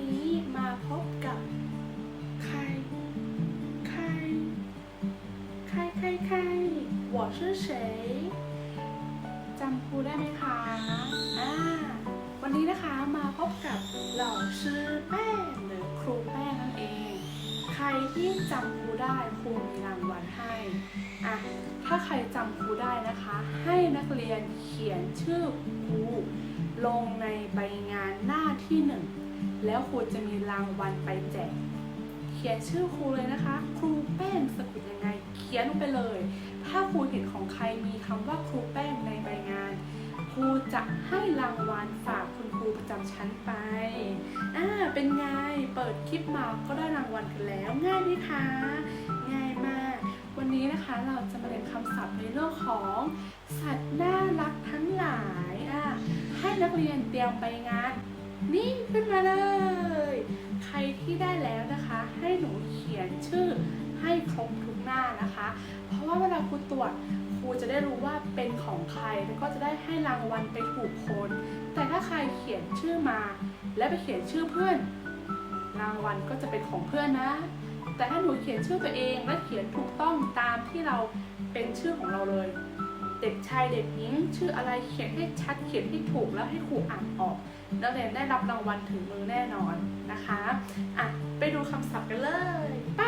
นี้มาพบกับใคร ใคร ใครใครใคร我是谁จำครูได้ไหมคะอ่าวันนี้นะคะมาพบกับเหล่าชื่อแป้งหรือครูแป้งนั่นเอง ใครที่จำครูได้ครูมีรางวัลให้อ่ะถ้าใครจำครูได้นะคะ ให้นักเรียนเขียนชื่อครูลงในใบงานหน้าที่หนึ่ง แล้วครูจะมีรางวัลไปแจก เขียนชื่อครูเลยนะคะ ครูแป้งสะกดยังไง เขียนลงไปเลย ถ้าครูเห็นของใครมีคำว่าครูแป้งในใบงาน ครูจะให้รางวัลฝากคุณครูประจำชั้นไป อ่า เป็นไง เปิดคลิปมาก็ได้รางวัลกันแล้ว ง่ายไหมคะ ง่ายมาก วันนี้นะคะเราจะมาเรียนคำศัพท์ในเรื่องของ สัตว์น่ารักทั้งหลาย อะให้นักเรียนเตรียมไปงาน นี่ขึ้นมาเลย ใครที่ได้แล้วนะคะ ให้หนูเขียนชื่อให้ครบทุกหน้านะคะ เพราะว่าเวลาครูตรวจครูจะได้รู้ว่าเป็นของใครแล้วก็จะได้ให้รางวัลไปถูกคน แต่ถ้าใครเขียนชื่อมา แล้วไปเขียนชื่อเพื่อน รางวัลก็จะเป็นของเพื่อนนะ แต่ถ้าหนูเขียนชื่อตัวเองและเขียนถูกต้องตามที่เราเป็นชื่อของเราเลย เด็กชายเด็กหญิงชื่ออะไรเขียนให้ชัดเขียนให้ถูกแล้วให้ครูอ่านออกนักเรียนได้รับรางวัลถึงมือแน่นอนนะคะอะไปดูคำศัพท์กันเลยไป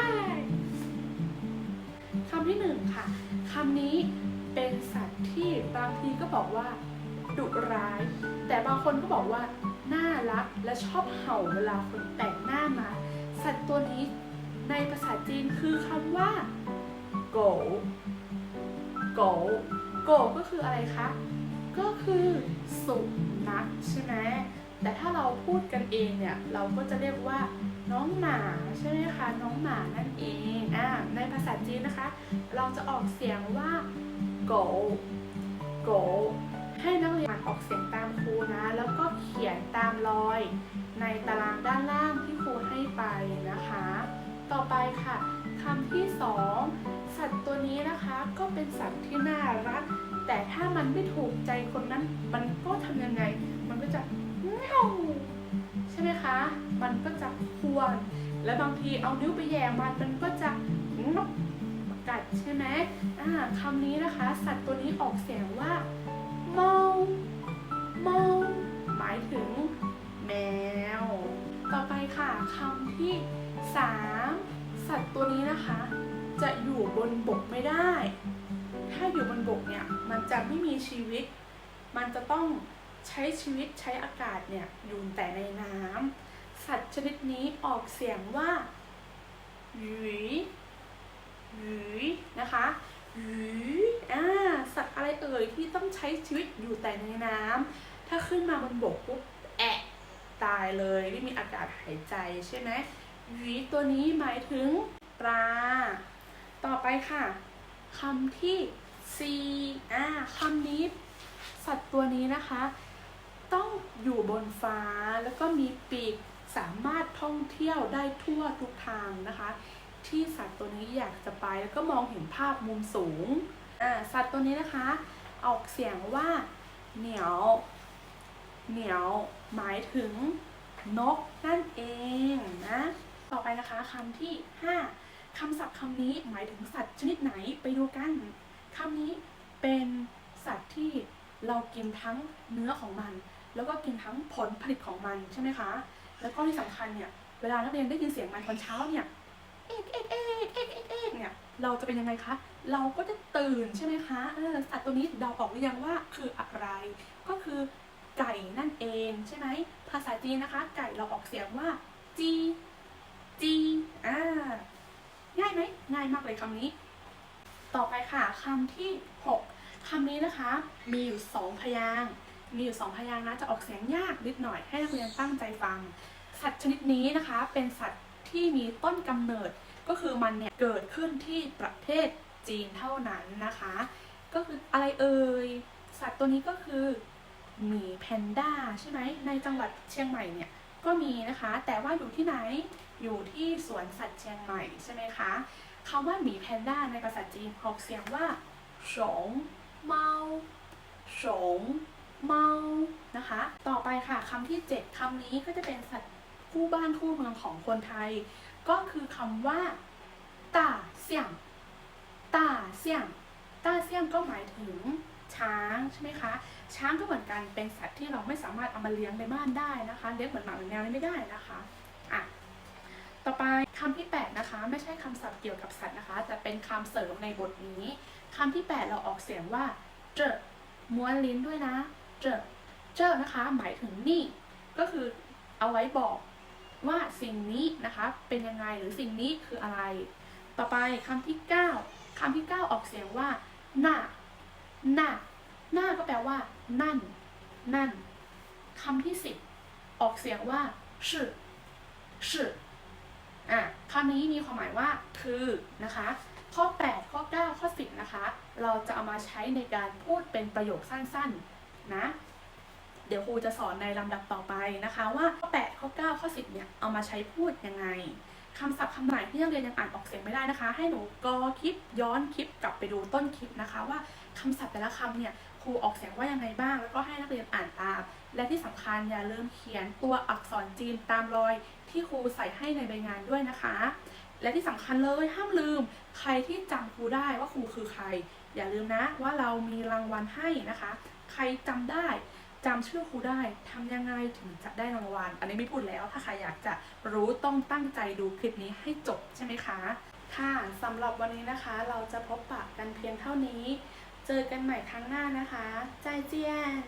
คำที่หนึ่งค่ะคำนี้เป็นสัตว์ที่บางทีก็บอกว่าดุร้าย แต่บางคนก็บอกว่าน่ารักและชอบเห่าเวลาคนแปลกหน้ามา สัตว์ตัวนี้ในภาษาจีนคือคำว่าโกโก โกก็คืออะไรคะ ก็คือสุนัขใช่ไหมแต่ถ้าเราพูดกันเองเนี่ย เราก็จะเรียกว่าน้องหมาใช่ไหมคะ น้องหมานั่นเองอ่าในภาษาจีนนะคะ เราจะออกเสียงว่าโกโกให้นักเรียนอ่านออกเสียงตามครูนะ แล้วก็เขียนตามรอย ในตารางด้านล่างที่ครูให้ไปนะคะ ต่อไปค่ะคำที่สอง สัตว์ตัวนี้นะคะก็เป็นสัตว์ที่น่ารัก แต่ถ้ามันไม่ถูกใจคนนั้น มันก็ทำยังไง มันก็จะเง่าใช่ไหมคะ มันก็จะควร และบางทีเอานิ้วไปแย่มันมันก็จะงบกัดใช่ไหมอ่าคำนี้นะคะ สัตว์ตัวนี้ออกเสียงว่า นบกไม่ได้ ถ้าอยู่บนบกเนี่ยมันจะไม่มีชีวิต มันจะต้องใช้ชีวิตใช้อากาศเนี่ยอยู่แต่ในน้ำสัตว์ชนิดนี้ออกเสียงว่าหยีหยีนะคะหยีอ่าสัตว์อะไรเอ่ยที่ต้องใช้ชีวิตอยู่แต่ในน้ำถ้าขึ้นมาบนบกปุ๊บแอะตายเลยไม่มีอากาศหายใจใช่ไหมหยีตัวนี้หมายถึงปลา ต่อไปค่ะคำที่ C อ่าคำนี้ สัตว์ตัวนี้นะคะ ต้องอยู่บนฟ้าแล้วก็มีปีกสามารถท่องเที่ยวได้ทั่วทุกทางนะคะ ที่สัตว์ตัวนี้อยากจะไปแล้วก็มองเห็นภาพมุมสูงอ่าสัตว์ตัวนี้นะคะ ออกเสียงว่า เหนียว เหนียว หมายถึงนกนั่นเองนะ ต่อไปนะคะคำที่ 5 คำศัพท์คำนี้หมายถึงสัตว์ชนิดไหนไปดูกันคำนี้เป็นสัตว์ที่เรากินทั้งเนื้อของมัน แล้วก็กินทั้งผลผลิตของมันใช่ไหมคะ แล้วก็ที่สำคัญเนี่ยเวลานักเรียนได้ยินเสียงมันตอนเช้าเนี่ยเอกเอกเอกเอกเอกเอกเนี่ยเราจะเป็นยังไงคะ เราก็จะตื่นใช่ไหมคะเออสัตว์ตัวนี้เดาออกหรือยังว่าคืออะไร ก็คือไก่นั่นเองใช่ไหมภาษาจีนนะคะ ไก่เราออกเสียงว่าจีจีอ่า ง่ายไหมง่ายมากเลยคำนี้ ต่อไปค่ะคำที่ 6คำนี้นะคะ มีอยู่สองพยางมีอยู่สองพยางนะจะออกเสียงยากนิดหน่อยให้นักเรียนตั้งใจฟัง สัตว์ชนิดนี้นะคะเป็นสัตว์ที่มีต้นกำเนิดก็คือมันเนี่ยเกิดขึ้นที่ประเทศจีนเท่านั้นนะคะ ก็คืออะไรเอ่ยสัตว์ตัวนี้ก็คือหมีแพนด้าใช่ไหมในจังหวัดเชียงใหม่เนี่ยก็มีนะคะ แต่ว่าอยู่ที่ไหน อยู่ที่สวนสัตว์เชียงใหม่ใช่ไหมคะคำว่าหมีแพนด้าในภาษาจีนออกเสียงว่าสงเมาสงเมานะคะ ต่อไปค่ะคำที่ 7คำนี้ก็จะเป็นสัตว์คู่บ้านคู่เมืองของคนไทย ก็คือคำว่าตาเสี่ยงตาเสี่ยงตาเสี่ยงก็หมายถึงช้างใช่ไหมคะ ช้างก็เหมือนกันเป็นสัตว์ที่เราไม่สามารถเอามาเลี้ยงในบ้านได้นะคะ เลี้ยงเหมือนหมาเหมือนแมวนี่ไม่ได้นะคะอะ ต่อไปคำที่แปดนะคะ ไม่ใช่คำศัพท์เกี่ยวกับสัตว์นะคะ แต่เป็นคำเสริมในบทนี้คำที่แปดเราออกเสียงว่าเจอม้วนลิ้นด้วยนะเจอเจอนะคะ หมายถึงนี่ ก็คือเอาไว้บอกว่าสิ่งนี้นะคะเป็นยังไงหรือสิ่งนี้คืออะไร ต่อไปคำที่ 9คำที่ 9 ออกเสียงว่าหน้าหน้าหน้าก็แปลว่า นั่น นั่นคำที่ 10 ออกเสียงว่าชื่อชื่อ อะคำนี้มีความหมายว่าคือนะคะข้อ 8 ข้อ 9 ข้อ 10 นะคะ เราจะเอามาใช้ในการพูดเป็นประโยคสั้นๆนะ เดี๋ยวครูจะสอนในลำดับต่อไปนะคะว่าข้อ 8 ข้อ 9 ข้อ 10 เนี่ยเอามาใช้พูดยังไงคำศัพท์คำไหนที่นักเรียนยังอ่านออกเสียงไม่ได้นะคะ ให้หนูกอคลิปย้อนคลิปกลับไปดูต้นคลิปนะคะ ว่าคำศัพท์แต่ละคำเนี่ยครูออกเสียงว่ายังไงบ้าง แล้วก็ให้นักเรียนอ่านตาม และที่สำคัญอย่าลืมเขียนตัวอักษรจีนตามรอย ที่ครูใส่ให้ในใบงานด้วยนะคะ และที่สำคัญเลยห้ามลืมใครที่จำครูได้ว่าครูคือใคร อย่าลืมนะว่าเรามีรางวัลให้นะคะ ใครจำได้จำชื่อครูได้ทำยังไงถึงจะได้รางวัล อันนี้ไม่พูดแล้ว ถ้าใครอยากจะรู้ต้องตั้งใจดูคลิปนี้ให้จบใช่ไหมคะ ค่ะสำหรับวันนี้นะคะ เราจะพบปะกันเพียงเท่านี้ เจอกันใหม่ครั้งหน้านะคะ ใจเจียน